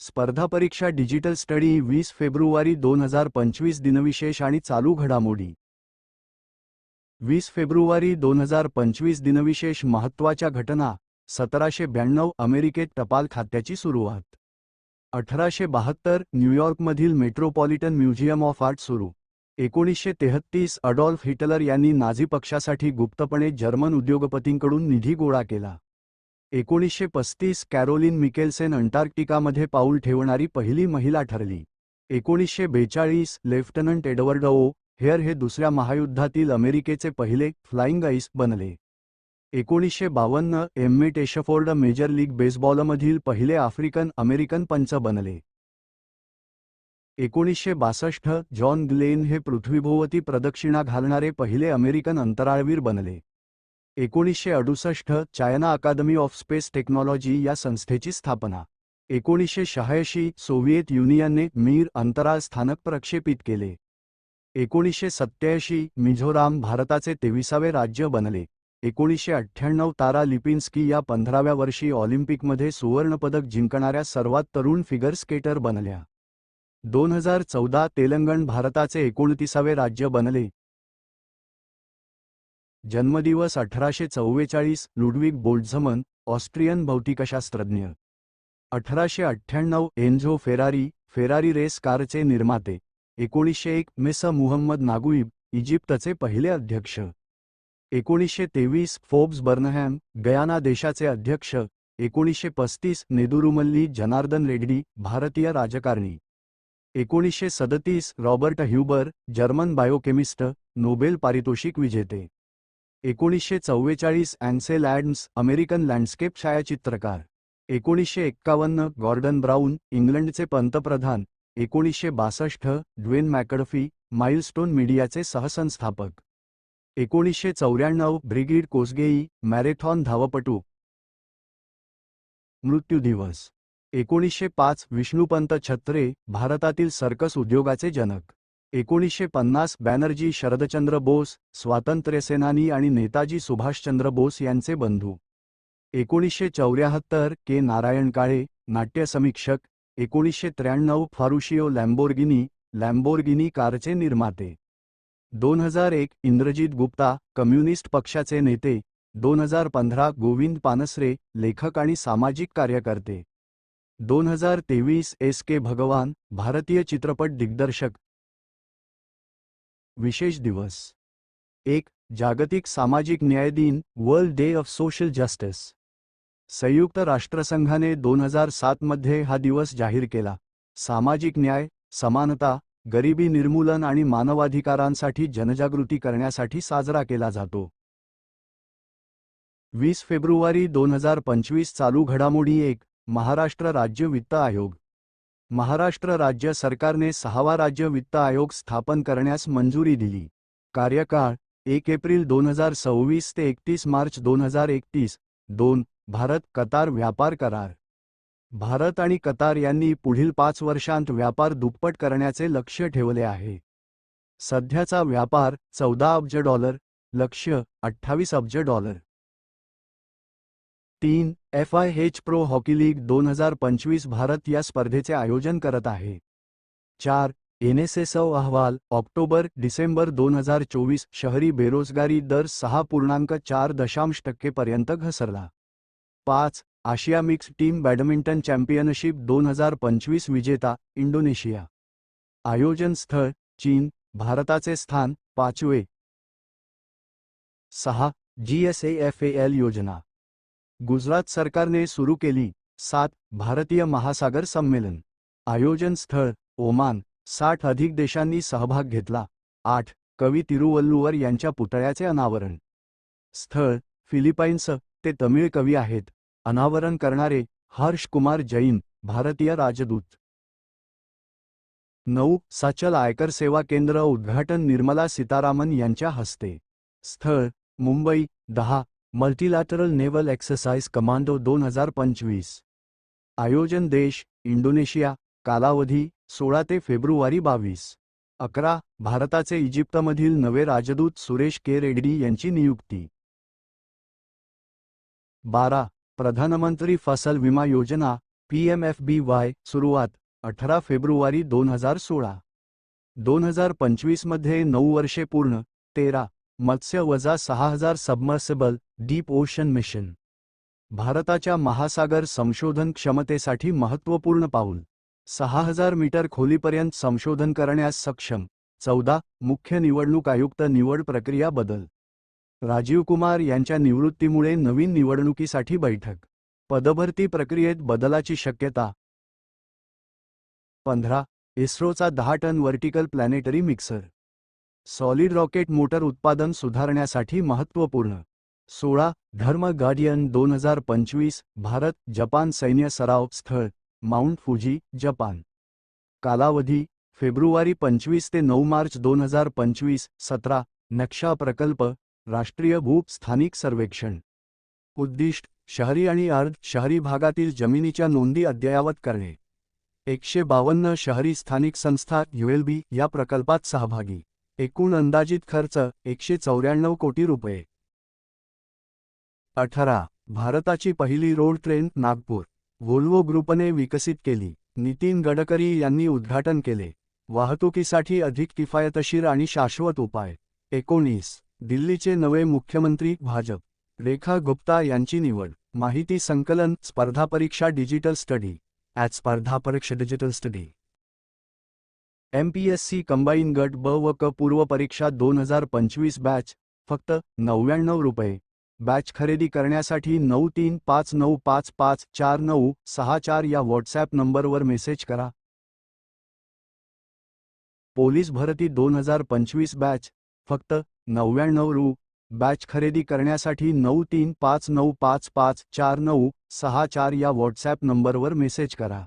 स्पर्धा परीक्षा digital study वीस फेब्रुवारी दोन हजार पंचवीस दिनविशेष आणि चालू घडामोडी. वीस फेब्रुवारी दोन हजार पंचवीस दिनविशेष महत्त्वाच्या घटना सतराशे ब्याण्णव अमेरिकेत टपाल खात्याची सुरुवात. अठराशे बहात्तर न्यूयॉर्कमधील मेट्रोपॉलिटन म्युझियम ऑफ आर्ट सुरू. एकोणीसशे तेहत्तीस अडॉल्फ हिटलर यांनी नाझी पक्षासाठी गुप्तपणे जर्मन उद्योगपतींकडून निधी गोळा केला. एकोणीसशे पस्तीस कॅरोलिन मिकेल्सेन अंटार्क्टिकामध्ये पाऊल ठेवणारी पहिली महिला ठरली. एकोणीसशे बेचाळीस लेफ्टनंट एडवर्ड ओ हेअर हे दुसऱ्या महायुद्धातील अमेरिकेचे पहिले फ्लाइंग आईस बनले. एकोणीसशे बावन्न एम्मेट एशफोर्ड मेजर लीग बेसबॉलमधील पहिले आफ्रिकन अमेरिकन पंच बनले. एकोणीसशे बासष्ट जॉन ग्लेन हे पृथ्वीभोवती प्रदक्षिणा घालणारे पहिले अमेरिकन अंतराळवीर बनले. एकोणीसशे अडुसष्ट China academy of space technology या संस्थेची स्थापना. एकोणीसशे शहाऐंशी सोव्हिएत युनियनने मीर अंतराळ स्थानक प्रक्षेपित केले. एकोणीसशे सत्त्याऐंशी मिझोराम भारताचे तेविसावे राज्य बनले. एकोणीसशे अठ्ठ्याण्णव तारा लिपिन्स्की या पंधराव्या वर्षी ऑलिम्पिकमध्ये सुवर्णपदक जिंकणाऱ्या सर्वात तरुण फिगर स्केटर बनल्या. दोन हजार चौदा तेलंगण भारताचे एकोणतीसावे राज्य बनले. जन्मदिवस अठराशे चव्वेचाळीस लुडविग बोल्टझमन ऑस्ट्रियन भौतिकशास्त्रज्ञ. अठराशे अठ्ठ्याण्णव एन्झो फेरारी फेरारी रेस कारचे निर्माते. एकोणीसशे एक मेस मुहम्मद नागुईब इजिप्तचे पहिले अध्यक्ष. एकोणीसशे तेवीस फोब्स बर्नहॅम गयाना देशाचे अध्यक्ष. एकोणीसशे पस्तीस नेदुरुमल्ली जनार्दन रेड्डी भारतीय राजकारणी. एकोणीसशे सदतीस Robert Huber German biochemist Nobel पारितोषिक विजेते. एकोणीसशे चव्वेचाळीस अँसेल ॲडम्स अमेरिकन लँडस्केप छायाचित्रकार. एकोणीसशे एक्कावन्न गॉर्डन ब्राऊन इंग्लंडचे पंतप्रधान. एकोणीसशे बासष्ट ड्वेन मॅकडफी माइलस्टोन मीडियाचे सहसंस्थापक. एकोणीसशे चौऱ्याण्णव ब्रिगिड कोसगेई मॅरेथॉन धावपटू. मृत्यू दिवस. एकोणीसशे पाच विष्णुपंत छत्रे भारतातील सर्कस उद्योगाचे जनक. एकोणीसशे पन्नास बॅनर्जी शरदचंद्र बोस स्वातंत्र्यसेनानी आणि नेताजी सुभाषचंद्र बोस यांचे बंधू. एकोणीसशे चौऱ्याहत्तर के नारायण काळे नाट्यसमीक्षक एकोणीसशे त्र्याण्णव फारुशिओ लॅम्बोर्गिनी लॅम्बोर्गिनी कारचे निर्माते. दोन हजार एक इंद्रजित गुप्ता कम्युनिस्ट पक्षाचे नेते. दोन हजार पंधरा गोविंद पानसरे लेखक आणि सामाजिक कार्यकर्ते. दोन हजार तेवीस एस के भगवान भारतीय चित्रपट दिग्दर्शक. विशेष दिवस. एक जागतिक सामाजिक न्याय दिन world day of social justice. संयुक्त राष्ट्रसंघाने दोन हजार सातमध्ये हा दिवस जाहीर केला. सामाजिक न्याय समानता गरिबी निर्मूलन आणि मानवाधिकारांसाठी जनजागृती करण्यासाठी साजरा केला जातो. वीस फेब्रुवारी दोन हजार पंचवीस चालू घडामोडी एक महाराष्ट्र राज्य वित्त आयोग. महाराष्ट्र राज्य सरकारने सहावा राज्य वित्त आयोग स्थापन करण्यास मंजुरी दिली. कार्यकाळ एक एप्रिल दोन हजार सव्वीस ते एकतीस मार्च दोन हजार एकतीस. दोन भारत कतार व्यापार करार. भारत आणि कतार यांनी पुढील पाच वर्षांत व्यापार दुप्पट करण्याचे लक्ष ठेवले आहे. सध्याचा व्यापार चौदा अब्ज डॉलर लक्ष्य अठ्ठावीस अब्ज डॉलर. तीन F I H pro hockey league दोन हज़ार पंचवीस भारत या स्पर्धेचे आयोजन करत आहे. चार, एन एस एस अहवाल, ऑक्टोबर डिसेंबर दोन हज़ार चोवीस शहरी बेरोजगारी दर सहा पूर्णांक चार दशांश टक्केपर्यंत घसरला. पाच, आशिया मिक्स टीम बॅडमिंटन चॅम्पियनशिप दोन हज़ार पंचवीस विजेता, इंडोनेशिया. आयोजन स्थळ, चीन, भारताचे स्थान, पाचवे. सहा जीएसएएफएल योजना. गुजरात सरकारने सुरू केली सात भारतीय महासागर संमेलन. आयोजन स्थळ ओमान साठ अधिक देशांनी सहभाग घेतला. आठ कवी तिरुवल्लुवर यांच्या पुतळ्याचे अनावरण. स्थळ फिलिपाईन्स ते तमिळ कवी आहेत. अनावरण करणारे हर्ष कुमार जैन भारतीय राजदूत. नऊ साचल आयकर सेवा केंद्र उद्घाटन निर्मला सीतारामन यांच्या हस्ते. स्थळ मुंबई दहा मल्टिलॅटरल नेव्हल एक्सरसाइज कमांडो दोन हजार पंचवीस. आयोजन देश इंडोनेशिया कालावधी सोळा ते फेब्रुवारी बावीस. अकरा भारताचे इजिप्तमधील नवे राजदूत सुरेश के. रेड्डी यांची नियुक्ती. बारा प्रधानमंत्री फसल विमा योजना P M F B Y सुरुवात अठरा फेब्रुवारी दोन हजार सोळा. दोन हजार पंचवीसमध्ये नऊ वर्षे पूर्ण तेरा मत्स्य वजा सहा हजार सबमर्सिबल डीप ओशन मिशन. भारताच्या महासागर संशोधन क्षमतेसाठी महत्त्वपूर्ण पाऊल. सहा हजार मीटर खोलीपर्यंत संशोधन करण्यास सक्षम. चौदा मुख्य निवडणूक आयुक्त निवड प्रक्रिया बदल. राजीव कुमार यांच्या निवृत्तीमुळे नवीन निवडणुकीसाठी बैठक. पदभरती प्रक्रियेत बदलाची शक्यता. पंधरा इस्रोचा दहा ton vertical planetary mixer. Solid rocket motor उत्पादन सुधारण्यासाठी महत्त्वपूर्ण. सोळा धर्म गार्डियन दोन हजार पंचवीस भारत जपान सैन्य सराव स्थळ माउंट फुजी जपान. कालावधी फेब्रुवारी पंचवीस ते नऊ मार्च दोन हजार पंचवीस सतरा नक्षा प्रकल्प राष्ट्रीय भूप स्थानिक सर्वेक्षण. उद्दिष्ट शहरी आणि अर्ध शहरी भागातील जमिनीच्या नोंदी अद्ययावत करणे. एकशे बावन्न शहरी स्थानिक संस्था युएलबी या प्रकल्पात सहभागी. एकूण अंदाजित खर्च एकशे चौऱ्याण्णव कोटी रुपये. अठरा भारताची पहिली रोड ट्रेन नागपूर. व्होल्वो ग्रुपने विकसित केली. नितीन गडकरी यांनी उद्घाटन केले. वाहतुकीसाठी अधिक किफायतशीर आणि शाश्वत उपाय. एकोणीस दिल्लीचे नवे मुख्यमंत्री भाजप. रेखा गुप्ता यांची निवड. माहिती संकलन स्पर्धा परीक्षा डिजिटल स्टडी. ॲट स्पर्धा परीक्षा डिजिटल स्टडी. एमपीएससी कंबाईन गट ब व क पूर्व परीक्षा दोन हजार पंचवीस बॅच. फक्त नव्याण्णव रुपये. बॅच खरेदी करण्यासाठी नऊ तीन पाच नऊ पाच पाच चार नऊ सहा चार या व्हॉट्सॲप नंबरवर मेसेज करा. पोलीस भरती दोन हज़ार पंचवीस बॅच, फक्त नव्याण्णव रु, बॅच खरेदी करण्यासाठी नऊ तीन पाच नऊ पाच पाच चार नऊ सहा चार या व्हॉट्सॲप नंबरवर मेसेज करा.